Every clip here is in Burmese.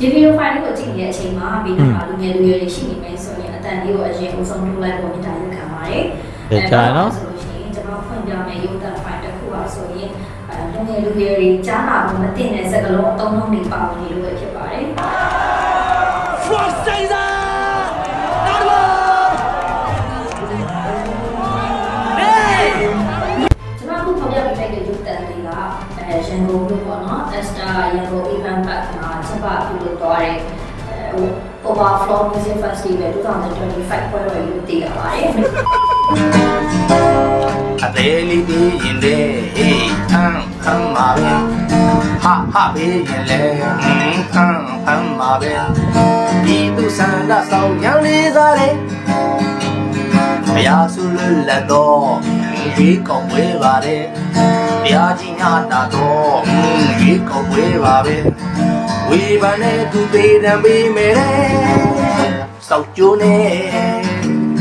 ဒီဗီဒီယိုဖိုင်လေးကိုကြည့်နေတဲ့အချိန်မှာဒီမှာလူငယ်လူရွယ်တွေရှိနေမယ်ဆိုရင်အတန်လေးကိုအရင်အဆုံးထုတ်လိုက်ဖို့မြင်တာရက်ခံပါတယ်ကြည့်ကြရနော်ဆိုလို့ရှိရင်ကျွန်တော်ဖွင့်ပြမယ်ရုပ်သံဖိုင်တစ်ခုပါဆိုရင်အဲလူငယ်လူရွယ်တွေကြားနာဖို့မသိတဲ့စကားလုံးအသုံးလုံးတွေပါဝင်နေလို့ပဲဖြစ်ပါတယ်ကျွ ပပြုလုပ်သွားတဲ့အဲ Overflow Music Festival 2025ပွဲတော်ကိုတည်ရပါတယ်အသေးလေးပြီးရင်လေဟေးဟမ်ဟမ်မာပဲဟာဟာပြီးရင်လေဟမ်ဟမ်ဟမ်မာပဲဒီသူဆန္ဒဆောင်ရန်လေးစားတယ်ဘုရားဆုလွတ်လပ်တော့ရွေးကောက်ပွဲပါတယ်တရားကြီးညာတာတော့ရွေးကောက်ပွဲပါပဲ ဝေဘာနဲ့သူသေးတယ်ပေးမယ်စောက်ကျိုးနဲ့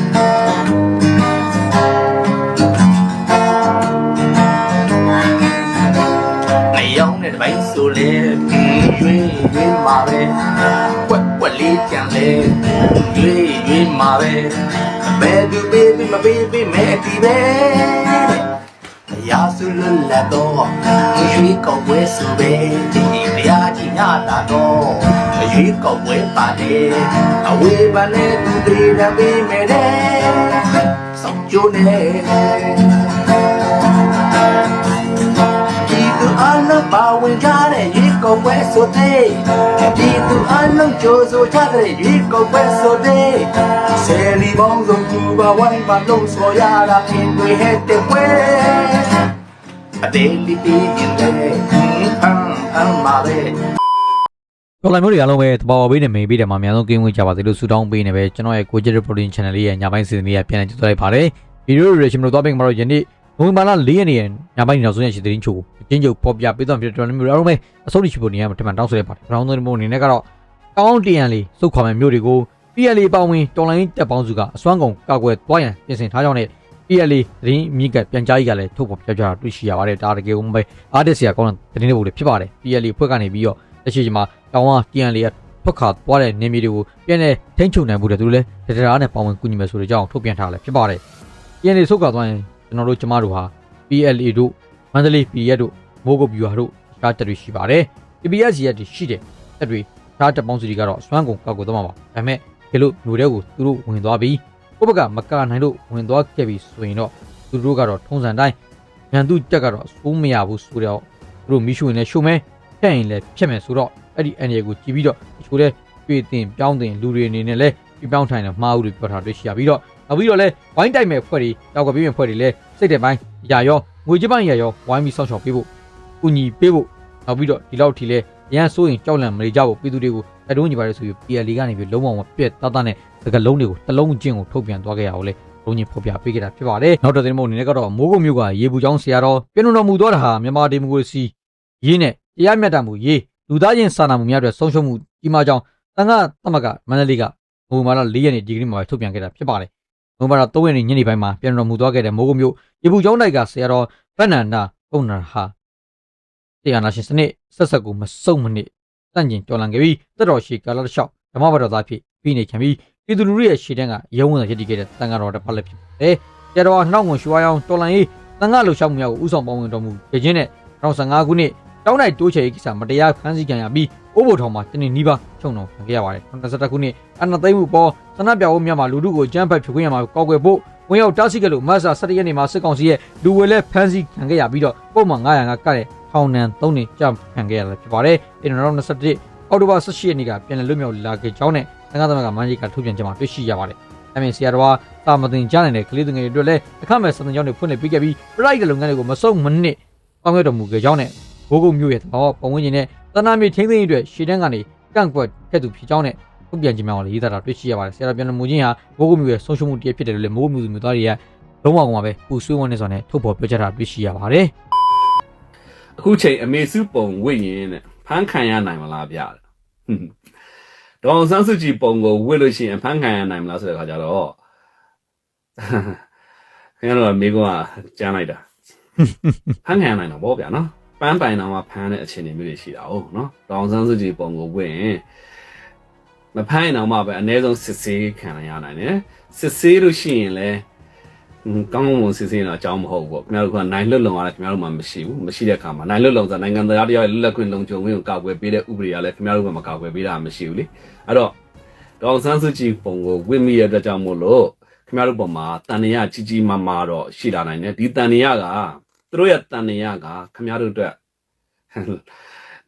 နေရောက်တဲ့တပိုင်းဆိုလေရွေးရွေးမှာပဲကွက်ကွက်လေးကြံလေရွေးရွေးမှာပဲဘယ်သူပေးပြီးမပေးပြီးမဲ့ဒီပဲအရာစုလွတ်လပ်တော့ရွေးကောက်ပွဲဆိုပဲဒီတရားကြီး ညတာတော့ရွေးကောက်ပွဲပါတယ်အဝေးပါနဲ့သူတွေတမ်းပေးမယ်တဲ့စောင့်ကြိုးနေဒီသူအလုံးပါဝင်ကြတဲ့ရေကုန်ပွဲဆိုတဲ့ဒီသူအလုံးကြိုးဆိုကြတဲ့ရေကုန်ပွဲဆိုတဲ့ဆယ်လီပေါင်းစုံသူပါဝိုင်းပါလုံးဆိုရတာအင်းတွေဟဲ့တဲ့ပွဲအတေးလီတီရင်တဲ့ဟမ်ဟမ်မာပဲ တော်လိုင်းမျိုးတွေအားလုံးပဲတဘာဝပေးနေမေးပေးတယ်မှာအများဆုံးကင်းဝေးကြပါစေလို့ဆုတောင်းပေးနေပဲကျွန်တော်ရဲ့ Gojet Protein Channel လေးရဲ့ညပိုင်းစီစဉ်လေးကပြန်လည်ကြိုဆိုလိုက်ပါတယ်ဗီဒီယိုတွေရှင်တို့သွားပြင်မှာတော့ယနေ့နိုဝင်ဘာလ4ရက်နေ့ညပိုင်းနောက်ဆုံးရရှိတဲ့တင်းချိုအချင်းချုပ်ပေါ်ပြပေးသွားပြီးတော်တော်မျိုးအားလုံးပဲအဆုံးထိရှိဖို့နေရာမှာထပ်မံတောင်းဆိုလိုက်ပါတယ်။ဘောင်းသွင်းမှုအနေနဲ့ကတော့ကောင်းတရန်လေးစုခွာမဲ့မျိုးတွေကို PLA ပေါင်းဝင်တော်လိုင်းတက်ပေါင်းစုကအစွမ်းကုန်ကောက်ွယ်သွားရန်ပြင်ဆင်ထားကြောင်းနဲ့ PLA သတင်းမြင့်ကပြန်ကြားရေးကလည်းထုတ်ဖော်ပြောကြားတွေ့ရှိရပါတယ်ဒါတကယ်ဦးပဲအားတက်စရာကောင်းတဲ့သတင်းတွေလည်းဖြစ်ပါတယ် PLA ဖွဲ့ကနေပြီးတော့ လက်ရှိချိန်မှာတောင်ဝ TNL ကထွက်ခါသွားတဲ့နေမြေတွေကိုပြန်လဲထိန်းချုပ်နိုင်ဖို့တဲ့သူတို့လည်းတတရာနဲ့ပေါင်းဝင်ကူညီမယ်ဆိုတဲ့အကြောင်းထုတ်ပြန်ထားလည်းဖြစ်ပါတယ် TNL ဆုတ်ခါသွားရင်ကျွန်တော်တို့ကျမတို့ဟာ PLA တို့မန္တလေး PF တို့မိုးကုတ်ဗျူဟာတို့ရှားတက်တွေရှိပါတယ် PPS ရက်တွေရှိတယ်တက်တွေရှားတက်ပေါင်းစုတွေကတော့စွမ်းကုန်ကောက်ကိုသွားမှာပါဒါပေမဲ့ဒီလိုမျိုးတွေကိုသူတို့ဝင်သွားပြီးကိုယ့်ဘက်ကမကာနိုင်လို့ဝင်သွားခဲ့ပြီဆိုရင်တော့သူတို့ကတော့ထုံးစံတိုင်းညံသူတက်ကတော့စိုးမရဘူးဆိုတော့သူတို့မိရှုရင်လည်းရှုံမဲ ဖြတ်ရင်လည်းဖြတ်မယ်ဆိုတော့အဲ့ဒီအန်ရကိုကြည့်ပြီးတော့တချို့လဲတွေ့တင်ပြောင်းတင်လူတွေအနေနဲ့လဲပြပြောင်းထိုင်တယ်မှားဦးတွေပြောထားတွေ့ရှိရပြီးတော့နောက်ပြီးတော့လဲဝိုင်းတိုက်မဲ့ဖွဲ့တွေတောက်ကပြင်းမဲ့ဖွဲ့တွေလဲစိတ်တဲ့ပိုင်းရာရောငွေကြေးပိုင်းရာရောဝိုင်းပြီးစောင့်ရှောက်ပေးဖို့ကူညီပေးဖို့နောက်ပြီးတော့ဒီလောက်ထိလဲရန်ဆိုးရင်ကြောက်လန့်မနေကြဖို့ပြည်သူတွေကိုတတုံးညီပါတယ်ဆိုပြီး PLD ကနေပြီးလုံးဝမပြတ်သားသားနဲ့စကလုံးတွေကိုတစ်လုံးချင်းကိုထုတ်ပြန်သွားခဲ့ရအောင်လေလုံးချင်းဖော်ပြပေးခဲ့တာဖြစ်ပါတယ်နောက်တစ်သိန်းမို့အနေနဲ့ကတော့မိုးကုတ်မြို့ကရေဘူးချောင်းဆရာတော်ပြည်တော်မူသွားတာဟာမြန်မာဒီမိုကရေစီရေးနဲ့ တရားမျှတမှုရေးလူသားချင်းစာနာမှုများအတွက်ဆုံးရှုံးမှုကြီးမားကြောင်းတန်ခါသမဂမန္တလေးကမိုးမာလာ၄ရက်နေ့ဒီကနေ့မှာထုတ်ပြန်ခဲ့တာဖြစ်ပါတယ်မိုးမာလာ၃ရက်နေ့ညနေပိုင်းမှာပြည်တော်မူသွားခဲ့တဲ့မိုးကုတ်မြို့ရေဘူးချောင်းတိုက်ကဆရာတော်ဗန္နန္ဒပုံနာဟာတရားနာရှင်စနစ်ဆက်ဆက်ကိုမစုံမနစ်တန့်ကျင်တော်လန်ခဲ့ပြီးတက်တော်ရှိကာလတစ်လျှောက်ဓမ္မဘတော်သားဖြစ်ပြီးနေခံပြီးပြည်သူလူထုရဲ့ရှေ့တန်းကရုံးဝင်ရည်တည်ခဲ့တဲ့တန်ခါတော်တစ်ဖက်လည်းဖြစ်ပါတယ်။တရားတော်နှောက်ငွန်ရွှေအောင်တော်လန်ရေးတန်ခါလှူရှာမှုများကိုဥဆောင်ပေါင်းဝင်တော်မူခဲ့ခြင်းနဲ့2015ခုနှစ် တောင်းနိုင်တိုးချေရေးကိစ္စမတရားဖမ်းဆီးခံရပြီးအိုးဘိုထောင်မှာတနေ့နီးပါးချုံတော်ခံခဲ့ရပါတယ်2021ခုနှစ်အနာသိမ့်မှုပေါ်ဆန္ဒပြဖို့များမှာလူထုကိုကြမ်းဖက်ဖြိုခွင်းရမှာကောက်ွယ်ဖို့ဝင်ရောက်တားဆီးခဲ့လို့မတ်စာ17ရက်နေ့မှာစစ်ကောင်စီရဲ့လူဝယ်လဲဖမ်းဆီးခံခဲ့ရပြီးတော့ပုံမှန်900ကကတဲ့ထောင်နံ3နှစ်ကြာခံခဲ့ရတာဖြစ်ပါတယ်။အဲဒီ2021အောက်တိုဘာ18ရက်နေ့ကပြန်လည်လွတ်မြောက်လာခဲ့ကြောင်းနဲ့သံဃာသမဂ္ဂမန်ကြီးကထုတ်ပြန်ချက်မှာတွေ့ရှိရပါတယ်။အမင်ဆီယာတော်ကတာမတင်ကြားနိုင်တဲ့ကလေးသူငယ်တွေအတွက်လည်းအခမဲ့စံတင်ကြောင်းတွေဖွင့်လှစ်ပေးခဲ့ပြီးပရိုက်တဲ့လုပ်ငန်းတွေကိုမစုံမနစ်ပေါင်းခဲ့တော်မူခဲ့ကြောင်းနဲ့ ဘိုးကုတ်မျိုးရဲ့သဘောပုံဝင်ခြင်းနဲ့တဏှာမြေချင်းသိမ်းအတွက်ရှေ့တန်းကနေကန့်ကွက်ခဲ့သူဖြစ်ကြောင်းနဲ့ထုတ်ပြန်ခြင်းများကိုလည်းရေးသားတာတွေ့ရှိရပါတယ်။ဆရာတော်ပြန်လည်မူခြင်းဟာဘိုးကုတ်မျိုးရဲ့ဆုံးရှုံးမှုတည်းဖြစ်တယ်လို့လည်းမိုးကုတ်မျိုးမျိုးသားတွေကလုံးဝကောင်ပါပဲပူဆွေးဝန်းနေစွာနဲ့ထုတ်ဖော်ပြောကြားတာတွေ့ရှိရပါတယ်။အခုချိန်အမေစုပုံဝိရင်တဲ့ဖမ်းခံရနိုင်မလားဗျာဟွန်းဒေါအောင်ဆန်းစုကြည်ပုံကိုဝိလို့ရှိရင်ဖမ်းခံရနိုင်မလားဆိုတဲ့ခါကျတော့ခင်ဗျားတို့ကမိကွန်းကကြမ်းလိုက်တာဖမ်းခံရနိုင်တော့ဗောဗျာနော် ပန်းပိုင်တော်မှာဖမ်းတဲ့အခြေအနေမျိုးတွေရှိတာဟုတ်နော်ဒေါအောင်ဆန်းစုကြည်ပုံကိုဝင်ရင်မဖမ်းရင်တော့မှပဲအနည်းဆုံးစစ်ဆေးခံရနိုင်တယ်စစ်ဆေးလို့ရှိရင်လည်းဟွန်းကောင်းကောင်းမွန်စစ်ဆေးရင်တော့အကြောင်းမဟုတ်ဘူးပေါ့ခင်ဗျားတို့ကနိုင်လွတ်လုံရတယ်ခင်ဗျားတို့မှမရှိဘူးမရှိတဲ့အခါမှာနိုင်လွတ်လုံဆိုနိုင်ငံသားတရားရဲ့လွတ်လပ်ခွင့်လုံခြုံခွင့်ကိုကာကွယ်ပေးတဲ့ဥပဒေကလည်းခင်ဗျားတို့ကမကာကွယ်ပေးတာမရှိဘူးလေအဲ့တော့ဒေါအောင်ဆန်းစုကြည်ပုံကိုဝင်မိရတဲ့အတွက်ကြောင့်မို့လို့ခင်ဗျားတို့ပုံမှာတန်တရားကြီးကြီးမားမားတော့ရှိလာနိုင်တယ်ဒီတန်တရားက သူတို့ရဲ့တန်တရားကခင်ဗျားတို့အတွက်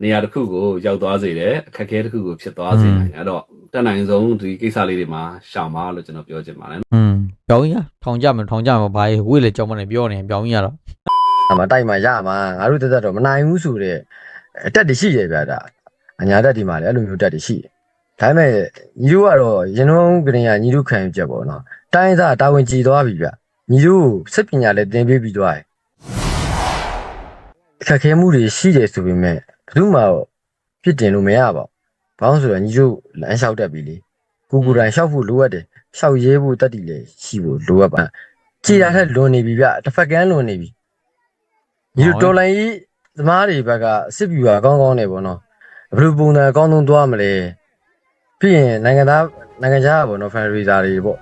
နေရာတစ်ခုကိုရောက်သွားစေတယ်အခက်အခဲတစ်ခုကိုဖြစ်သွားစေနိုင်တယ်အဲ့တော့တက်နိုင်ဆုံးဒီကိစ္စလေးတွေမှာရှောင်ပါလို့ကျွန်တော်ပြောချင်ပါတယ်อืมပြောင်းကြီးထောင်ကြမယ်ထောင်ကြမယ်ဘာဝိလေကြောင်းမနေပြောနေပြောင်းကြီးရတော့အမတိုက်မှာရမှာငါတို့တက်တက်တော့မနိုင်ဘူးဆိုတဲ့အတက်တရှိရဗျာဒါအညာတက်ဒီမှာလည်းအဲ့လိုမျိုးတက်တရှိဒါပေမဲ့ညီတို့ကတော့ရင်လုံးကရင်ကညီတို့ခံယူချက်ပေါ့နော်တိုင်းသားတာဝန်ကြည်သွားပြီဗျညီတို့စက်ပညာလည်းသင်ပေးပြီးသွားတယ် အခက်အခဲမှုတွေရှိတယ်ဆိုပေမဲ့ဘယ်သူမှပြစ်တင်လို့မရပါဘူးဘာလို့ဆိုတော့ညီတို့လမ်းလျှောက်တတ်ပြီလေကိုကိုယ်တိုင်လျှောက်ဖို့လိုအပ်တယ်လျှောက်ရဲဖို့တတ်တည်လေရှိဖို့လိုအပ်ပါကြည်တာထက်လွန်နေပြီဗျတစ်ဖက်ကန်းလွန်နေပြီညီတို့တော်လိုင်းကြီးသမားတွေဘက်ကစစ်ပြူတာကောင်းကောင်းနေပေါ့နော်ဘယ်လိုပုံစံအကောင်းဆုံးသွားမလဲပြီးရင်နိုင်ငံသားနိုင်ငံခြားပေါ့နော်ဖန်ရီဇာတွေပေါ့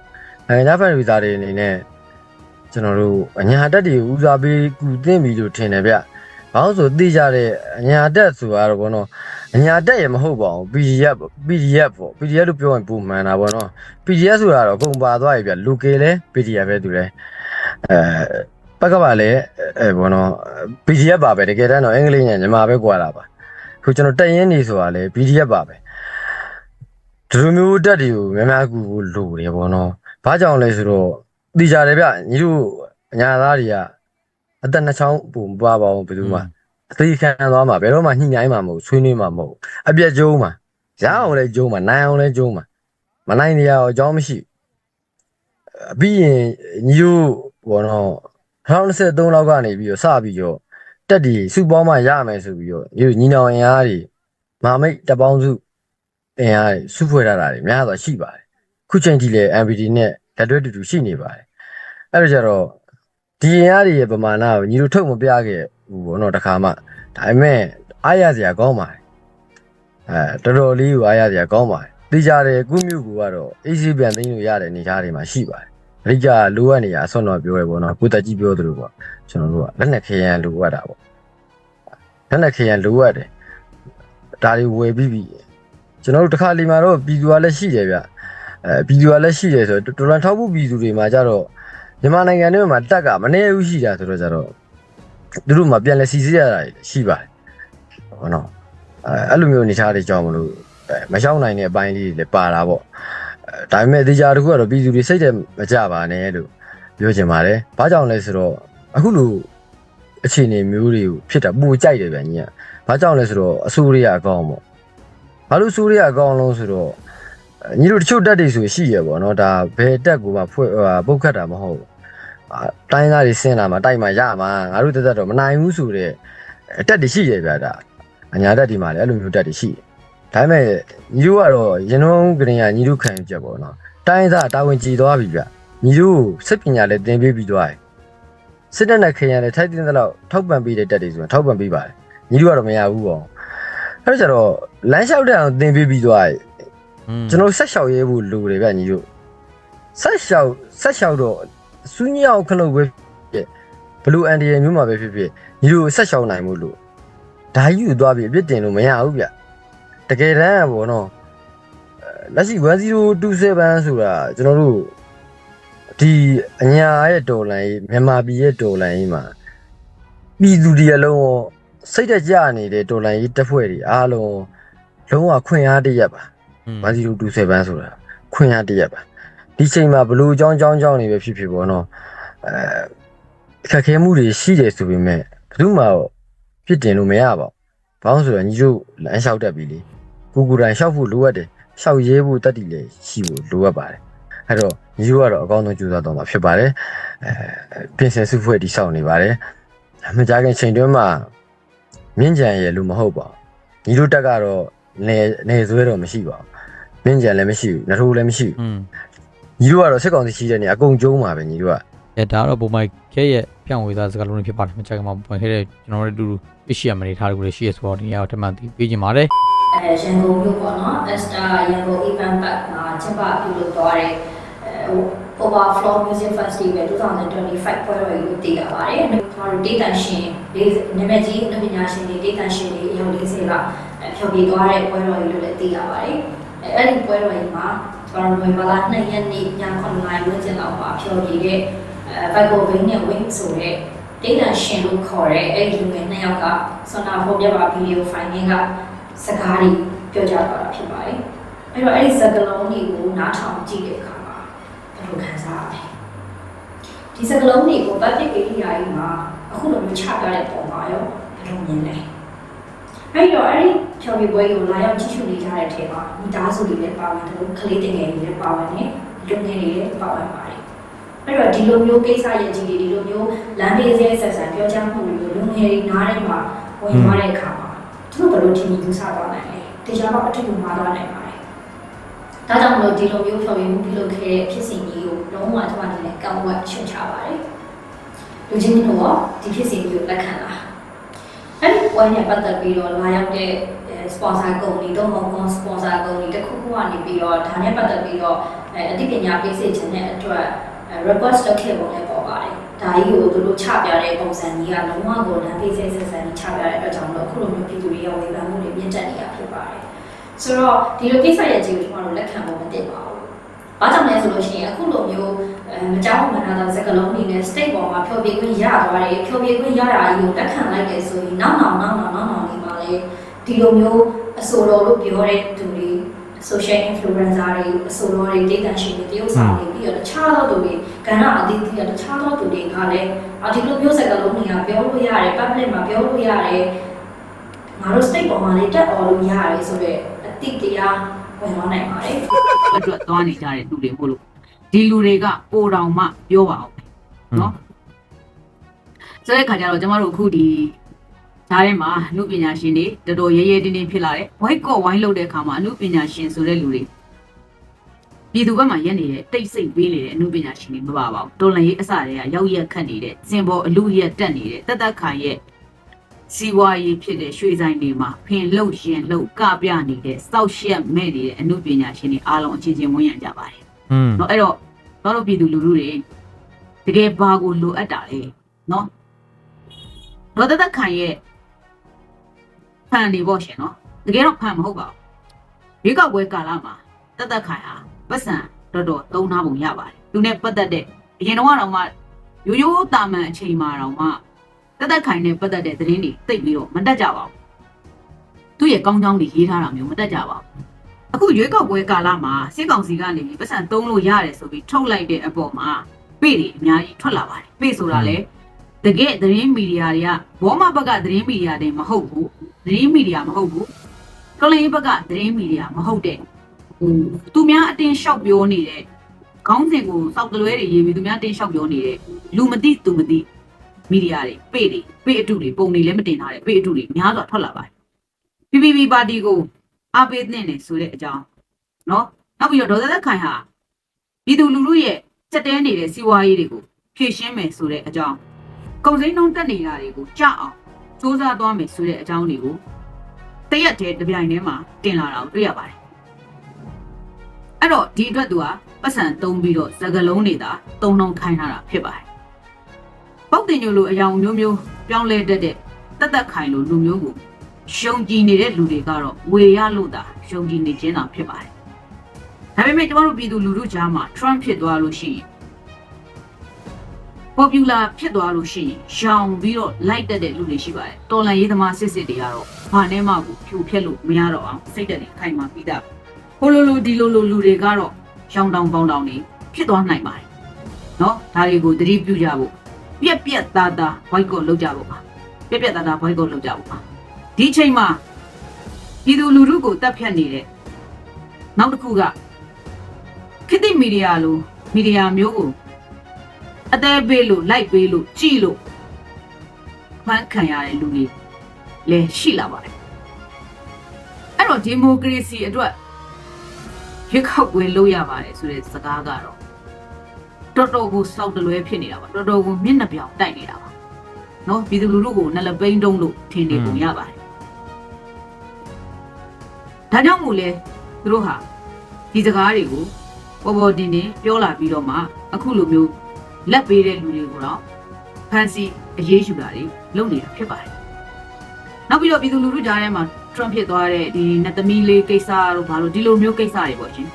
နိုင်ငံခြားဖန်ရီဇာတွေအနေနဲ့ကျွန်တော်တို့အညာတက်တွေဦးစားပေးကူတင်ပြီလို့ထင်တယ်ဗျ ဘာလို့ဆိုသိကြတဲ့အညာတက်ဆိုရတော့ပေါ့နော်အညာတက်ရမဟုတ်ပါဘူး PDF ပေါ့ PDF ပေါ့ PDF လို့ပြောရင်ပုံမှန်တာပေါ့နော် PDF ဆိုတာတော့အကုန်ပါသွားပြီဗျ local လဲ PDF ပဲသူလဲအဲပက်ကပါလဲအဲဘောနော် PDF ပါပဲတကယ်တမ်းတော့အင်္ဂလိပ်နဲ့မြန်မာပဲကွာတာပါခုကျွန်တော်တက်ရင်းနေဆိုတာလဲ PDF ပါပဲဒီလိုမျိုးတက်တွေကိုများများကူလို့တယ်ဘောနော်ဘာကြောင့်လဲဆိုတော့သိကြတယ်ဗျညီတို့အညာသားတွေက အသက်နှစ်ချောင်းပုံမပါပါဘူးဘယ်သူမှအသေးခံသွားမှာဘယ်တော့မှညှိနှိုင်းမှာမဟုတ်ဆွေးနွေးမှာမဟုတ်အပြက်ကျုံးမှာရအောင်လဲကျုံးမှာနိုင်အောင်လဲကျုံးမှာမနိုင်နေရအောင်အကြောင်းမရှိဘူးပြီးရင်ညီတို့ဘောနော်2023လောက်ကနေပြီးတော့စပြီးတော့တက်ဒီစုပေါင်းမှရမယ်ဆိုပြီးတော့ညီတို့ညီနောင်အင်အားတွေမာမိတ်တပ်ပေါင်းစုအင်အားတွေစုဖွဲ့ထားတာတွေများစွာရှိပါတယ်ခုချိန်ထိလည်း MPD နဲ့လက်တွဲတူတူရှိနေပါတယ်အဲ့ဒါကြတော့ ဒီအင်အားတွေရဲ့ပမာဏကိုညီတို့ထုတ်မပြခဲ့ဘူးဘောနော်တခါမှဒါပေမဲ့အားရစရာကောင်းပါတယ်အဲတော်တော်လေးကိုအားရစရာကောင်းပါတယ်သိကြတယ်ကုမြို့ကူကတော့ AC ပြန်သိမ်းလို့ရတဲ့အနေအထားတွေမှာရှိပါတယ်အဓိကလိုအပ်နေရအဆွမ်းတော်ပြောရပေါ့နော်ကိုတက်ကြီးပြောသလိုပေါ့ကျွန်တော်တို့ကလက်နဲ့ခရမ်းလိုအပ်တာပေါ့လက်နဲ့ခရမ်းလိုအပ်တယ်ဒါတွေဝယ်ပြီးပြီကျွန်တော်တို့တစ်ခါလီမှာတော့ပြည်သူကလည်းရှိတယ်ဗျအဲပြည်သူကလည်းရှိတယ်ဆိုတော့တော်တော်ထောက်ဖို့ပြည်သူတွေမှာကြတော့ မြန်မာနိုင်ငံထဲမှာတက်ကမနေဘူးရှိတာဆိုတော့ကြတော့သူတို့မှပြန်လဲစီစစ်ရတာရှိပါတယ်ဟုတ်နော်အဲအဲ့လိုမျိုးအနေထားတွေကြောင့်မလို့မရှောင်းနိုင်တဲ့အပိုင်းလေးတွေလည်းပါတာပေါ့အဲဒါပေမဲ့တရားတခုကတော့ပြည်သူတွေစိတ်ထဲမကြပါနဲ့လို့ပြောချင်ပါတယ်။ဘာကြောင့်လဲဆိုတော့အခုလိုအခြေအနေမျိုးတွေကိုဖြစ်တာပိုကြိုက်တယ်ဗျညီက။ဘာကြောင့်လဲဆိုတော့အစိုးရအကောင်းပေါ့။ဘာလို့အစိုးရအကောင်းလုံးဆိုတော့ ညီတို့တချို့တက်တွေဆိုရှိရပေါ့နော်။ဒါဘယ်တက်ကိုမှဖွဲ့ပုတ်ခတ်တာမဟုတ်ဘူး။အာတိုင်းသားတွေဆင်းလာမှာတိုက်မှာရမှာငါတို့တက်တက်တော့မနိုင်ဘူးဆိုတဲ့တက်တွေရှိရဗျဒါ။အညာတက်ဒီမှာလည်းအဲ့လိုမျိုးတက်တွေရှိတယ်။ဒါပေမဲ့ညီတို့ကတော့ရင်လုံးကရင်ကညီတို့ခံယူချက်ပေါ့နော်။တိုင်းသားတာဝန်ကြည်သွားပြီဗျ။ညီတို့စက်ပညာလည်းသင်ပေးပြီးသွားတယ်။စစ်တပ်နဲ့ခရမ်းလည်းထိုက်တင်တဲ့လောက်ထောက်ပံ့ပေးတဲ့တက်တွေဆိုရင်ထောက်ပံ့ပေးပါတယ်။ညီတို့ကတော့မရဘူးပေါ့။အဲ့ဒါကြတော့လမ်းလျှောက်တဲ့အောင်သင်ပေးပြီးသွားတယ်อืม ကျွန်တော်ဆက်လျှောက်ရဲဖို့လိုတယ်ဗျညီတို့ဆက်လျှောက်ဆက်လျှောက်တော့စူးညောက်ခလုတ်ပဲဖြစ်ဘလူအန်ဒီယမျိုးမှာပဲဖြစ်ဖြစ်ညီတို့ဆက်လျှောက်နိုင်မှုလို့ဒါကြီးကိုသွားပြီးအပြစ်တင်လို့မရဘူးဗျတကယ်တမ်းကပေါ့နော်အဲလက်ရှိ1027ဆိုတာကျွန်တော်တို့ဒီအညာရဲ့ဒေါ်လာကြီးမြန်မာပြည်ရဲ့ဒေါ်လာကြီးမှာပြည်သူတွေအလုံးရောစိတ်တကြနေတဲ့ဒေါ်လာကြီးတက်ဖွဲ့တွေအားလုံးလုံးဝခွင့်အားတရက်ပါ 1027ဆိုတာခွင့်ရတရက်ပါဒီချိန်မှာဘလို့အကြောင်းအကြောင်းအကြောင်းတွေပဲဖြစ်ဖြစ်ပေါ့နော်အဲအခက်အခဲမှုတွေရှိတယ်ဆိုပေမဲ့ဘယ်သူမှပြစ်တင်လို့မရပါဘူးဘာလို့ဆိုတော့ညီတို့လမ်းလျှောက်တတ်ပြီလေကိုကိုယ်တိုင်လျှောက်ဖို့လိုအပ်တယ်လျှောက်ရဲဖို့တတ်တည်လေရှိဖို့လိုအပ်ပါတယ်အဲ့တော့ညီတို့ကတော့အကောင်းဆုံးကြိုးစားတော့မှာဖြစ်ပါတယ်အဲပြင်ဆင်စုဖွဲ့တိစောင့်နေပါတယ်မကြခင်ချိန်တွင်းမှာမြင့်ကြံရဲ့လို့မဟုတ်ပါဘူးညီတို့တက်ကတော့ နေနေဆွဲတော့မရှိပါဘူးမင်းကြံလည်းမရှိဘူးနှထိုးလည်းမရှိဘူးอืมညီတို့ကတော့စစ်ကောင်စီရှိတဲ့နေအကုန်ကျုံးပါပဲညီတို့ကအဲဒါကတော့ပုံမှန်ခဲရဲ့ဖြန့်ဝေသားစကားလုံးတွေဖြစ်ပါတယ်မကြိုက်မှာပုံခဲတဲ့ကျွန်တော်တို့အတူတူသိရှိရမနေထားတကူတွေရှိရဆိုတော့ဒီနေရာကိုထပ်မံသိပေးခြင်းပါတယ်အဲရန်ကုန်မြို့ပေါ့နော် Esta ရန်ကုန် event park မှာကျင်းပပြုလုပ်သွားတဲ့ အဲ Overflow Music Festival 2025ပွဲတော်ကိုတည်ရပါတယ်။ကျွန်တော်တို့ဒေသရှင်လေးနာမည်ကြီးအနုပညာရှင်တွေဒေသရှင်တွေအယောက်40လောက်ဖျော်ဖြေသွားတဲ့ပွဲတော်ကြီးလို့လည်းသိရပါတယ်။အဲအဲ့ဒီပွဲတော်ကြီးမှာကျွန်တော်တို့နိုဝင်ဘာလ2ရက်နေ့ည9:00နာရီဝန်းကျင်လောက်မှာဖျော်ဖြေတဲ့အဲ Vigo Wing နဲ့ Wing ဆိုတဲ့ဒေသရှင်လို့ခေါ်တဲ့အဲ့ဒီလူငယ်နှစ်ယောက်ကဆွမ်းနာဖော်ပြပါဗီဒီယိုဖိုင်လေးကစကားတွေပြောကြသွားတာဖြစ်ပါတယ်။အဲ့တော့အဲ့ဒီစကားလုံးတွေကိုနားထောင်ကြည့်တဲ့အခါမှာဘယ် လိုခံစားရလဲ။ဒီစကားလုံးတွေကို public area ကြီးမှာအခုလိုမျိုးချပြတဲ့ပုံမှာရောဘယ်လိုမြင်လဲ။အဲ့တော့အဲ့ဒီဖြော်ပြပွဲကိုလာရောက်ကြည့်ရှုနေကြတဲ့အထဲမှာမိသားစုတွေလည်းပါဝင်တယ်လို့ကလေးတင်ငယ်တွေလည်းပါဝင်တယ်လူငယ်တွေလည်းပါဝင်ပါတယ်။အဲ့တော့ဒီလိုမျိုးကိစ္စရဲ့ကြီးတွေဒီလိုမျိုးလမ်းလေးစဲဆက်ဆံပြောကြမှုတွေကိုလူငယ်တွေနားထဲမှာဝင်သွားတဲ့အခါမှာသူတို့ဘယ်လိုထင်မြင်ယူဆသွားနိုင်လဲတရားတော့အထူးမှားသွားနိုင်ပါတယ် ဒါကြောင့်မလို့ဒီလိုမျိုးဖြော်ပြမှုပြုလုပ်ခဲ့တဲ့ဖြစ်စဉ်ကြီးကိုလုံးဝကျွန်မအနေနဲ့ကောင်းဝတ်ရှင်းချပါတယ်လူချင်းတို့ရောဒီဖြစ်စဉ်ကြီးကိုလက်ခံလားအဲ့ဒီပွဲနဲ့ပတ်သက်ပြီးတော့လာရောက်တဲ့စပွန်ဆာကုမ္ပဏီတော့မဟုတ်စပွန်ဆာကုမ္ပဏီတစ်ခုခုကနေပြီးတော့ဒါနဲ့ပတ်သက်ပြီးတော့အဲအသိပညာပေးစေခြင်းတဲ့အတွက် request လုပ်ခဲ့ပုံနဲ့ပေါ်ပါတယ်။ဒါကြီးကိုသူတို့ချပြတဲ့ပုံစံကြီးကလုံးဝကိုလမ်းပေးဆက်ဆက်ဆံကြီးချပြတဲ့အတွက်ကြောင့်လို့အခုလိုမျိုးပြည်သူတွေရဲ့ဝေဖန်မှုတွေမြင့်တက်နေတာဖြစ်ပါတယ်။ ဆိုတော့ဒီလိုကိစ္စရဲ့ကြီးကိုကျွန်တော်တို့လက်ခံဖို့မသင့်ပါဘူး။ဘာကြောင့်လဲဆိုလို့ရှိရင်အခုလိုမျိုးအဲမကြောက်မနာတာစကလုံးအနေနဲ့ state ပေါ်မှာဖြောပြခွင့်ရသွားတယ်ဖြောပြခွင့်ရတာကြီးကိုလက်ခံလိုက်တယ်ဆိုရင်နောက်နောက်နောက်နောက်နောက်နောက်ဒီမှာလေဒီလိုမျိုးအဆိုတော်လို့ပြောတဲ့သူတွေ social influencer တွေအဆိုတော်တွေဒေသရှင်တွေတရုပ်ဆောင်တွေပြီးတော့တခြားသောသူတွေကဏ္ဍအသီးသီးကတခြားသောသူတွေကလည်းအဒီလိုမျိုးစကားလုံးတွေကပြောလို့ရတယ် public မှာပြောလို့ရတယ်ငါတို့ state ပေါ်မှာလည်းတက်អော်လို့ရတယ်ဆိုတော့အ တိတရားဝင်သွားနိုင်ပါတယ်အတွက်သွားနေကြတဲ့လူတွေမို့လို့ဒီလူတွေကပိုတောင်မှပြောပါအောင်နော်ဆိုတဲ့ခါကျတော့ကျမတို့အခုဒီဓာတ်ထဲမှာအမှုပညာရှင်တွေတော်တော်ရဲရဲတင်းတင်းဖြစ်လာတယ်ဝိုက်ကော့ဝိုင်းလုပ်တဲ့အခါမှာအမှုပညာရှင်ဆိုတဲ့လူတွေပြည်သူဘက်မှာရက်နေတဲ့တိတ်ဆိတ်ပေးနေတဲ့အမှုပညာရှင်တွေမပါပါဘူးတော်လန်ရေးအစတွေကရောက်ရက်ခတ်နေတဲ့စင်ပေါ်အလူရက်တက်နေတဲ့တသက်ခိုင်ရဲ့ စီဝါရေးဖြစ်တဲ့ရွှေဆိုင်တွေမှာဖင်လှုပ်ရှင်လှုပ်ကပြနေတဲ့စောက်ရှက်မဲ့နေတဲ့အမှုပညာရှင်တွေအားလုံးအချင်းချင်းဝန်းရံကြပါတယ် อืม เนาะအဲ့တော့ကျွန်တော်တို့ပြည်သူလူထုတွေတကယ်ဘာကိုလိုအပ်တာလဲเนาะဒေါ်သက်သက်ခိုင်ရဲ့ဖန်နေပေါ့ရှင်เนาะတကယ်တော့ဖန်မဟုတ်ပါဘူးရေကောက်ပွဲကာလမှာသက်သက်ခိုင်ဟာပတ်စံတော်တော်သုံးထားပုံရပါတယ်သူနဲ့ပတ်သက်တဲ့အရင်တော့ကတော့မှရိုးရိုးတာမန်အချိန်မှာတော့မှ သက်သက်ခိုင်နဲ့ပတ်သက်တဲ့သတင်းတွေသိပ်ပြီးတော့မတက်ကြပါဘူးသူ့ရဲ့ကောင်းကောင်းတွေရေးထားတာမျိုးမတက်ကြပါဘူးအခုရွေးကောက်ပွဲကာလမှာစစ်ကောင်စီကနေပြီးပတ်စံသုံးလို့ရတယ်ဆိုပြီးထုတ်လိုက်တဲ့အပေါ်မှာပေတွေအများကြီးထွက်လာပါတယ်ပေဆိုတာလေတကယ်သတင်းမီဒီယာတွေကဘောမဘက်ကသတင်းမီဒီယာတွေမဟုတ်ဘူးသတင်းမီဒီယာမဟုတ်ဘူးကလိန်ဘက်ကသတင်းမီဒီယာမဟုတ်တဲ့ဟိုသူများအတင်းလျှောက်ပြောနေတဲ့ခေါင်းစဉ်ကိုစောက်တလွဲတွေရေးပြီးသူများအတင်းလျှောက်ပြောနေတဲ့လူမသိသူမသိ မီဒီယာတွေပေတွေပေအတုတွေပုံတွေလည်းမတင်ထားတဲ့ပေအတုတွေများစွာထွက်လာပါတယ် PPP ပါတီကိုအားပေးတဲ့နေဆိုတဲ့အကြောင်းနော်နောက်ပြီးတော့ဒေါ်သက်သက်ခိုင်ဟာပြည်သူလူထုရဲ့စက်တဲနေတဲ့စီးပွားရေးတွေကိုဖြည့်ရှင်းမယ်ဆိုတဲ့အကြောင်းကုန်စည်နှုန်းတက်နေတာတွေကိုကြအောင်စူးစမ်းသွားမယ်ဆိုတဲ့အကြောင်းတွေကိုတရက်တည်းတစ်ပြိုင်တည်းမှာတင်လာတာကိုတွေ့ရပါတယ်အဲ့တော့ဒီအတွက်သူကပတ်စံသုံးပြီးတော့စကလုံးတွေသာသုံးနှုံခိုင်းထားတာဖြစ်ပါတယ် ပုတ်တင်ညိုလိုအယောင်မျိုးမျိုးပြောင်းလဲတတ်တဲ့တသက်ခိုင်လိုလူမျိုးကိုယုံကြည်နေတဲ့လူတွေကတော့ဝေရလို့သာယုံကြည်နေခြင်းသာဖြစ်ပါတယ်။ဒါပေမဲ့ကျွန်တော်တို့ပြည်သူလူထုကြားမှာ Trump ဖြစ်သွားလို့ရှိရင် popular ဖြစ်သွားလို့ရှိရင်ရောင်ပြီးတော့လိုက်တက်တဲ့လူတွေရှိပါတယ်။တော်လန်ရေးသမားစစ်စစ်တွေကတော့ဘာနဲ့မှကိုဖြိုဖျက်လို့မရတော့အောင်စိတ်တက်နေခိုင်မာပြီးသား။ဟိုလိုလိုဒီလိုလိုလူတွေကတော့ရောင်တောင်ပေါင်းတောင်တွေဖြစ်သွားနိုင်ပါတယ်။နော်ဒါတွေကိုသတိပြုကြဖို့ ပြက်ပြက်သားသား white coat လောက်ကြဖို့ပါပြက်ပြက်သားသား white coat လောက်ကြဖို့ပါဒီချိန်မှာပြည်သူလူထုကိုတပ်ဖြတ်နေတဲ့နောက်တစ်ခုကခေတ်သစ်မီဒီယာလိုမီဒီယာမျိုးကိုအသေးပေးလို့လိုက်ပေးလို့ကြည်လို့မှန်းခံရတဲ့လူတွေလည်းရှိလာပါတယ်အဲ့တော့ဒီမိုကရေစီအတွက်ရွေးကောက်ပွဲလုပ်ရပါတယ်ဆိုတဲ့စကားကတော့ တော်တော်ကိုစောက်တလွဲဖြစ်နေတာပါတော်တော်ကိုမျက်နှာပြောင်တိုက်နေတာပါနော်ပြည်သူလူထုကိုနှလပိန်းတုံးလို့ထင်နေပုံရပါတယ်ဒါကြောင့်မို့လဲသူတို့ဟာဒီစကားတွေကိုပေါ်ပေါ်တင်တင်ပြောလာပြီးတော့မှအခုလိုမျိုးလက်ပေးတဲ့လူတွေကိုတော့ဖန်စီအရေးယူတာတွေလုပ်နေတာဖြစ်ပါတယ်နောက်ပြီးတော့ပြည်သူလူထုကြားထဲမှာ Trump ဖြစ်သွားတဲ့ဒီနတ်သမီးလေးကိစ္စတို့ဘာလို့ဒီလိုမျိုးကိစ္စတွေပေါ့ရှင်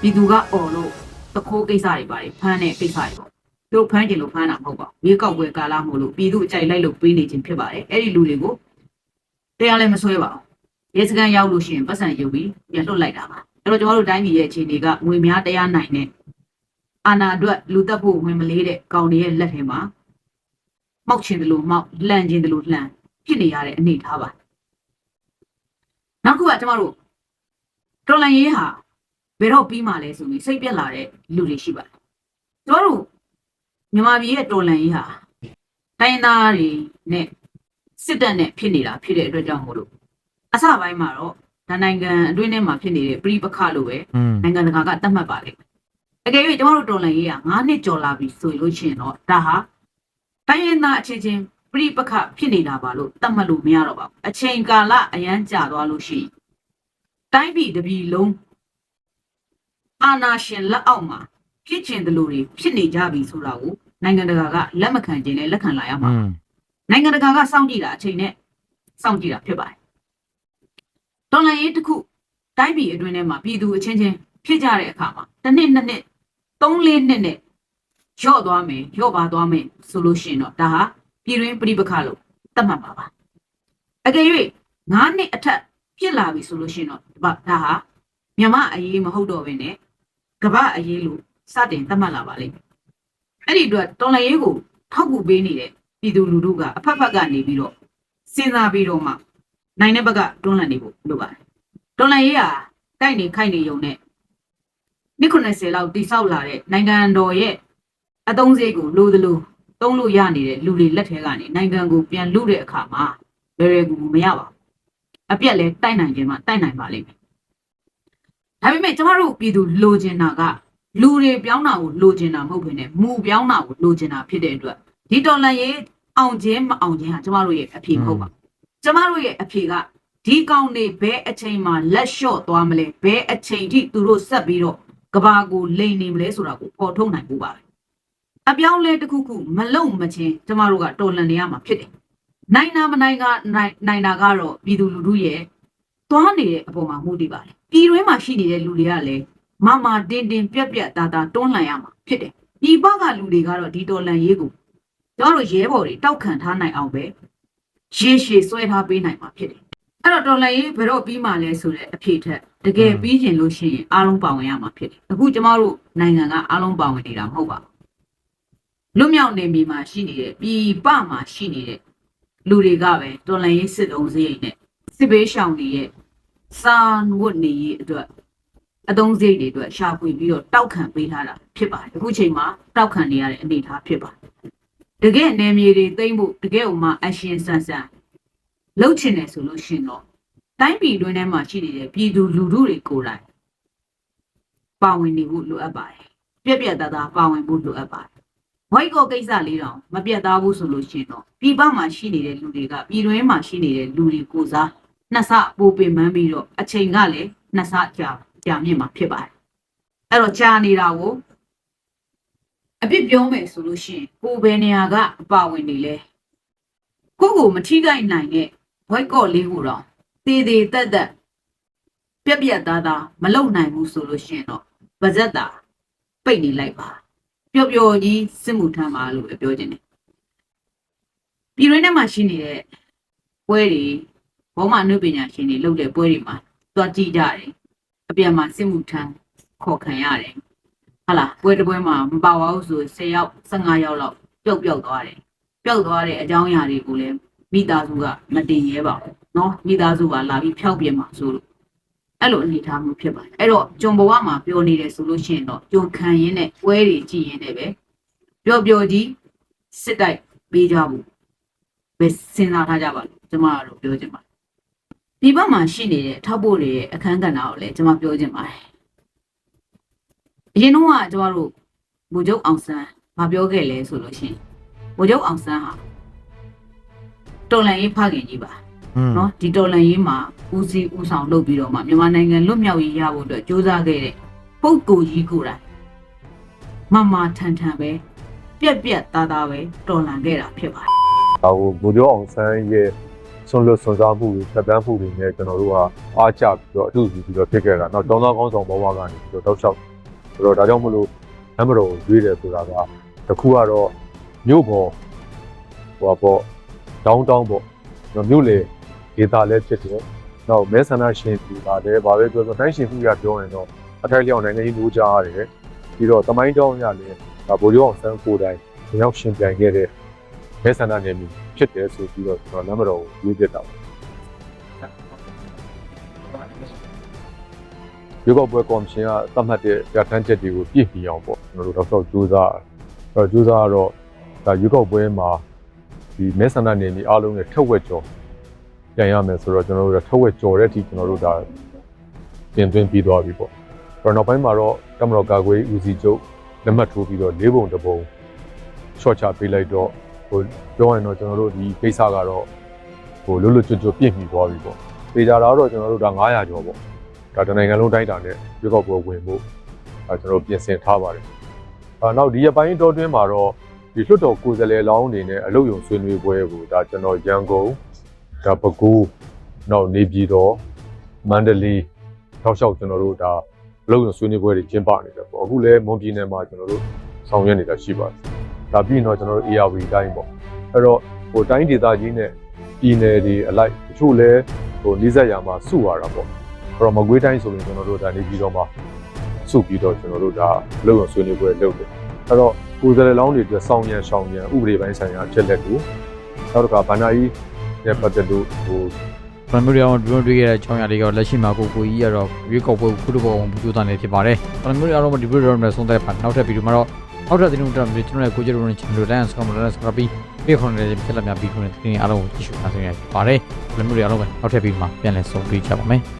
ပြည်သူကអော်လို့ တခိုးကိစ္စတွေပါတယ်ဖမ်းတဲ့ကိစ္စတွေပေါ့သူတို့ဖမ်းကြလို့ဖမ်းတာမဟုတ်ပါဘူးရေကောက်ွယ်ကာလမို့လို့ပြည်သူအကြိုက်လိုက်လို့ပေးနေခြင်းဖြစ်ပါတယ်အဲ့ဒီလူတွေကိုတရားလည်းမဆွဲပါဘူးရဲစခန်းရောက်လို့ရှိရင်ပတ်စံယူပြီးပြန်လွှတ်လိုက်တာပါအဲ့တော့ကျွန်တော်တို့တိုင်းပြည်ရဲ့အခြေအနေကငွေများတရားနိုင်တဲ့အာဏာအတွက်လူတက်ဖို့ဝင်မလေးတဲ့ကောင်တွေရဲ့လက်ထဲမှာမောက်ချင်တယ်လို့မောက်လှန်ချင်တယ်လို့လှန်ဖြစ်နေရတဲ့အနေအထားပါနောက်တစ်ခုကကျမတို့တော်လန်ရေးဟာဘ ယ်တော့ပြီးမှလဲဆိုပြီးစိတ်ပြက်လာတဲ့လူတွေရှိပါတယ်ကျမတို့မြန်မာပြည်ရဲ့တော်လန်ရေးဟာတိုင်းသားတွေနဲ့စစ်တပ်နဲ့ဖြစ်နေတာဖြစ်တဲ့အတွက်ကြောင့်မို့လို့အစပိုင်းမှာတော့ဒါနိုင်ငံအတွင်းထဲမှာဖြစ်နေတဲ့ပြိပခလို့ပဲอืมနိုင်ငံတကာကသတ်မှတ်ပါလိမ့်မယ်။အကယ်၍ကျမတို့တော်လှန်ရေးက9နှစ်ကျော်လာပြီဆိုလို့ရှိရင်တော့ဒါဟာတိုင်းရင်းသားအချင်းချင်းပြိပခဖြစ်နေတာပါလို့သတ်မှတ်လို့မရတော့ပါဘူး။အချိန်ကာလအရန်ကြာသွားလို့ရှိရင်တိုင်းပြည်တစ်ပြည်လုံး အာဏာရှင်လက်အောက်မှာဖြစ်ချင်တယ်လို့တွေဖြစ်နေကြပြီဆိုတာကိုနိုင်ငံတကာကလက်မခံခြင်းနဲ့လက်ခံလာရမှာอืပါมနိုင်ငံတကာကစောင့်ကြည့်တာအချိန်နဲ့စောင့်ကြည့်တာဖြစ်ပါတယ်။ဒေါ်လာရေးတစ်ခုတိုင်းပြည်အတွင်းထဲမှာပြည်သူအချင်းချင်းဖြစ်ကြတဲ့အခါမှာတစ်နှစ်နှစ်နှစ်သုံးလေးနှစ်နဲ့ရော့သွားမယ်ရော့ပါသွားမယ်ဆိုလို့ရှိရင်တော့ဒါဟာပြည်တွင်းပြိပခလို့သတ်မှတ်ပါပါ။အကယ်၍၅နှစ်အထက်ဖြစ်လာပြီဆိုလို့ရှိရင်တော့ဒါဒါဟာမြမအရေးမဟုတ်တော့ဘဲနဲ့ ကမ္ဘာအရေးလို့စတင်သတ်မှတ်လာပါလိမ့်မယ်။အဲ့ဒီအတွက်တော်လှန်ရေးကိုထောက်ကူပေးနေတဲ့ပြည်သူလူထုကအဖက်ဖက်ကနေပြီးတော့စဉ်းစားပြီးတော့မှနိုင်တဲ့ဘက်ကတွန်းလှန်နေဖို့လိုပါတယ်။တွန်းလှန်ရေးဟာတိုက်နေခိုက်နေုံနဲ့နှစ်90လောက်တိဆောက်လာတဲ့နိုင်ငံတော်ရဲ့အသုံးစရိတ်ကိုလိုသလိုသုံးလို့ရနေတဲ့လူတွေလက်ထဲကနေနိုင်ငံကိုပြန်လူတဲ့အခါမှာလွယ်လွယ်ကူကူမရပါဘူး။အပြက်လဲတိုက်နိုင်ခြင်းမှတိုက်နိုင်ပါလိမ့်မယ်။ ဒါပေမဲ့ကျမတို့ပြည်သူလိုချင်တာကလူတွေပြောင်းတာကိုလိုချင်တာမဟုတ်ဘဲနဲ့မူပြောင်းတာကိုလိုချင်တာဖြစ်တဲ့အတွက်ဒီတော်လှန်ရေးအောင်ခြင်းမအောင်ခြင်းဟာကျမတို့ရဲ့အဖြေမဟုတ်ပါဘူးကျမတို့ရဲ့အဖြေကဒီကောင်တွေဘဲအချိန်မှာလက်လျှော့သွားမလဲဘဲအချိန်ထိသူတို့ဆက်ပြီးတော့ကဘာကိုလိန်နေမလဲဆိုတာကိုပေါ်ထုတ်နိုင်ဖို့ပါပဲအပြောင်းလဲတစ်ခုခုမလုံမချင်းကျမတို့ကတော်လန်နေရမှာဖြစ်တယ်နိုင်နာမနိုင်ကနိုင်နိုင်တာကတော့ပြည်သူလူထုရဲ့သွားနေတဲ့အပေါ်မှာမူတည်ပါတယ် ပြည်တွင်းမှာရှိနေတဲ့လူတွေကလည်းမမတင်းတင်းပြက်ပြက်သားသားတွန်းလှန်ရမှာဖြစ်တယ်ပြည်ပကလူတွေကတော့ဒီတော်လန်ရေးကိုကျွန်တော်တို့ရဲဘော်တွေတောက်ခံထားနိုင်အောင်ပဲရေရှည်ဆွဲထားပေးနိုင်မှာဖြစ်တယ်အဲ့တော့တော်လည်းဘယ်တော့ပြီးမှလဲဆိုတဲ့အဖြေထက်တကယ်ပြီးကျင်လို့ရှိရင်အားလုံးပါဝင်ရမှာဖြစ်တယ်အခုကျမတို့နိုင်ငံကအားလုံးပါဝင်နေတာမဟုတ်ပါဘူးလွတ်မြောက်နေပြီမှာရှိနေတဲ့ပြည်ပမှာရှိနေတဲ့လူတွေကပဲတော်လည်းရေးစစ်တုံးစရိတ်နဲ့စစ်ဘေးရှောင်တွေရဲ့ စာဝတ်နေရေးအတွက်အသုံးစရိတ်တွေအတွက်ရှာဖွေပြီးတော့တောက်ခံပေးထားတာဖြစ်ပါတယ်အခုချိန်မှာတောက်ခံနေရတဲ့အနေအထားဖြစ်ပါတယ်တကယ်နယ်မြေတွေသိမ့်ဖို့တကယ်ဥမာအရှင်ဆန်ဆန်လှုပ်ချင်တယ်ဆိုလို့ရှင်တော့တိုင်းပြည်တွင်းထဲမှာရှိနေတဲ့ပြည်သူလူထုတွေကိုယ်တိုင်ပါဝင်နေဖို့လိုအပ်ပါတယ်ပြက်ပြက်သားသားပါဝင်ဖို့လိုအပ်ပါတယ်ဝိုက်ကောကိစ္စလေးတောင်မပြတ်သားဘူးဆိုလို့ရှင်တော့ပြည်ပမှာရှိနေတဲ့လူတွေကပြည်တွင်းမှာရှိနေတဲ့လူတွေကိုစား နှစ်ဆပိုပင်ပန်းပြီးတော့အချိန်ကလည်းနှစ်ဆကြာကြာမြင့်မှာဖြစ်ပါတယ်အဲ့တော့ကြာနေတာကိုအပြစ်ပြောမယ်ဆိုလို့ရှိရင်ကိုယ်ဘယ်နေရာကအပါဝင်နေလဲကိုယ့်ကိုမထိခိုက်နိုင်တဲ့ဘွိုက်ကော့လေးကိုတော့သေးသေးတက်တက်ပြက်ပြက်သားသားမလုံနိုင်ဘူးဆိုလို့ရှိရင်တော့ပါဇက်တာပိတ်နေလိုက်ပါပျော်ပျော်ကြီးစစ်မှုထမ်းပါလို့ပဲပြောချင်တယ်ပြည်ရင်းထဲမှာရှိနေတဲ့ပွဲတွေ ဘောမအနုပညာရှင်တွေလုပ်တဲ့ပွဲတွေမှာသွားကြည့်ကြတယ်အပြန်မှာစစ်မှုထမ်းခေါ်ခံရတယ် ဟာလာပွဲတစ်ပွဲမှာမပါပါဘူးဆို10ယောက်15ယောက်လောက်ပျောက်ပျောက်သွားတယ်ပျောက်သွားတဲ့အကြောင်းအရာတွေကိုလည်းမိသားစုကမတင်ရဲပါဘူးเนาะမိသားစုကလာပြီးဖျောက်ပြမှာဆိုလို့အဲ့လိုအနေထားမျိုးဖြစ်ပါတယ်အဲ့တော့ဂျုံဘဝမှာပြောနေတယ်ဆိုလို့ရှိရင်တော့ဂျုံခံရင်းနဲ့ပွဲတွေကြည့်ရင်းနဲ့ပဲပျော်ပျော်ကြီးစစ်တိုက်ပေးကြဖို့ပဲစဉ်းစားထားကြပါလို့ကျွန်မကတော့ပြောချင်ပါတယ် ဒီဘက်မှာရှိနေတဲ့ထောက်ဖို့တွေရဲ့အခန်းကဏ္ဍကိုလည်းကျွန်မပြောချင်ပါတယ်အရင်တော့ကကျမတို့ဗိုလ်ချုပ်အောင်ဆန်းမပြောခဲ့လဲဆိုလို့ရှိရင်ဗိုလ်ချုပ်အောင်ဆန်းဟာတော်လန်ရေးဖခင်ကြီးပါอืมနော်ဒီတော်လန်ရေးမှာဦးစီးဦးဆောင်လုပ်ပြီးတော့မှမြန်မာနိုင်ငံလွတ်မြောက်ရေးရဖို့အတွက်ကြိုးစားခဲ့တဲ့ပုဂ္ဂိုလ်ကြီးကိုယ်တိုင်မမထန်ထန်ပဲပြက်ပြက်သားသားပဲတော်လန်ခဲ့တာဖြစ်ပါတယ်ဒါကိုဗိုလ်ချုပ်အောင်ဆန်းရဲ့ ဆွန်လွတ်ဆွန်စားမှုတွေဖြတ်တန်းမှုတွေနဲ့ကျွန်တော်တို့ကအားကျပြီးတော့အတူတူပြီးတော့ဖြစ်ခဲ့တာ။နောက်ကျောင်းသားကောင်းဆောင်ဘဝကနေပြီးတော့တောက်လျှောက်ဆိုတော့ဒါကြောင့်မလို့နံပါတ်တော်ကိုရွေးတယ်ဆိုတာကတစ်ခုကတော့မြို့ပေါ်ဟိုပေါ့တောင်းတောင်းပေါ့ကျွန်တော်မြို့လေဒေသလည်းဖြစ်တယ်။နောက်မဲဆန္ဒရှင်ပြည်ပါလည်းဗာပဲပြောဆိုတိုင်းရှင်မှုရပြောရင်တော့အထိုက်လျောက်နိုင်ငံကြီးလိုချရတယ်။ပြီးတော့တမိုင်းတောင်းရလည်းဒါဗိုလ်ချုပ်အောင်ဆန်းကိုယ်တိုင်ရောက်ရှင်ပြိုင်ခဲ့တဲ့ မဲဆန္ဒနယ်မြေဖြစ်တယ်ဆိုပြီးတော့ကျွန်တော်နံပါတ်တော်ကိုရွေးပြတာပါရွေးကောက်ပွဲကော်မရှင်ကသတ်မှတ်တဲ့ပြဋ္ဌာန်းချက်တွေကိုပြည့်မီအောင်ပေါ့ကျွန်တော်တို့တော့စူးစမ်းအဲစူးစမ်းတော့ဒါရွေးကောက်ပွဲမှာဒီမဲဆန္ဒနယ်မြေအားလုံးနဲ့ထက်ဝက်ကျော်ပြန်ရမယ်ဆိုတော့ကျွန်တော်တို့ထက်ဝက်ကျော်တဲ့အထိကျွန်တော်တို့ဒါပြင်သွင်းပြီးသွားပြီပေါ့အဲ့တော့နောက်ပိုင်းမှာတော့ကမ္ဘာကာကွယ်ဦးစီးချုပ်လက်မှတ်ထိုးပြီးတော့၄ပုံတစ်ပုံ short ချပေးလိုက်တော့ ဟိုပြောရင်တော့ကျွန်တော်တို့ဒီကိစ္စကတော့ဟိုလွတ်လွတ်ကျွတ်ကျွတ်ပြည့်မီသွားပြီပေါ့။ပေကြတာတော့ကျွန်တော်တို့ဒါ900ကျော်ပေါ့။ဒါတနိုင်ငံလုံးတိုင်းတာနဲ့ရွေးကောက်ပွဲဝင်ဖို့အဲကျွန်တော်တို့ပြင်ဆင်ထားပါတယ်။အာနောက်ဒီရပိုင်းတော်တွင်းမှာတော့ဒီလွှတ်တော်ကိုယ်စားလှယ်လောင်းအနေနဲ့အလုပ်ယုံဆွေးနွေးပွဲကိုဒါကျွန်တော်ရန်ကုန်ဒါပဲခူးနောက်နေပြည်တော်မန္တလေးထောက်လျှောက်ကျွန်တော်တို့ဒါအလုပ်ယုံဆွေးနွေးပွဲတွေကျင်းပနေတယ်ပေါ့။အခုလည်းမွန်ပြည်နယ်မှာကျွန်တော်တို့ဆောင်ရွက်နေတာရှိပါတယ်။ ဒါပြီးရင်တော့ကျွန်တော်တို့ ARV တိုင်းပေါ့အဲ့တော့ဟိုတိုင်းဒေသကြီးနဲ့ပြည်နယ်တွေအလိုက်တချို့လဲဟိုနှိစက်ရမှာစုရတာပေါ့အဲ့တော့မကွေးတိုင်းဆိုရင်ကျွန်တော်တို့ဒါနေပြီးတော့မှစုပြီးတော့ကျွန်တော်တို့ဒါလုံအောင်ဆွေးနွေးပွဲလုပ်တယ်အဲ့တော့ကိုယ်စားလှယ်လောင်းတွေအတွက်စောင့်ရန်ရှောင်ရန်ဥပဒေပိုင်းဆိုင်ရာအချက်လက်တွေနောက်တစ်ခါဗန္နာကြီးနဲ့ပတ်သက်လို့ဟိုဘယ်မျိုးတွေအောင်တွေ့တွေ့ခဲ့တဲ့အကြောင်းအရာတွေကတော့လက်ရှိမှာကိုကိုကြီးကတော့ရွေးကောက်ပွဲကိုခုလိုပေါ်အောင်ပြုလုပ်တာနေဖြစ်ပါတယ်။ဘယ်မျိုးတွေအောင်ဒီဗီဒီယိုတော့ဆုံးသက်ပါနောက်ထပ်ဗီဒီယိုမှာတော့ နောက်ထပ်သတင်းတွေတော့ကျွန်တော်ရဲ့ကိုကြည့်လို့ရတဲ့ channel ကို like subscribe လုပ် subscribe ပြီးပြီးခွန်တဲ့ဖြစ်လာများပြီးခွန်တဲ့သတင်းအားလုံးကိုကြည့်ရှုနိုင်ကြပါတယ်။ဘယ်မျိုးတွေအားလုံးပဲနောက်ထပ်ဗီဒီယိုမှာပြန်လည်ဆုံတွေ့ကြပါမယ်။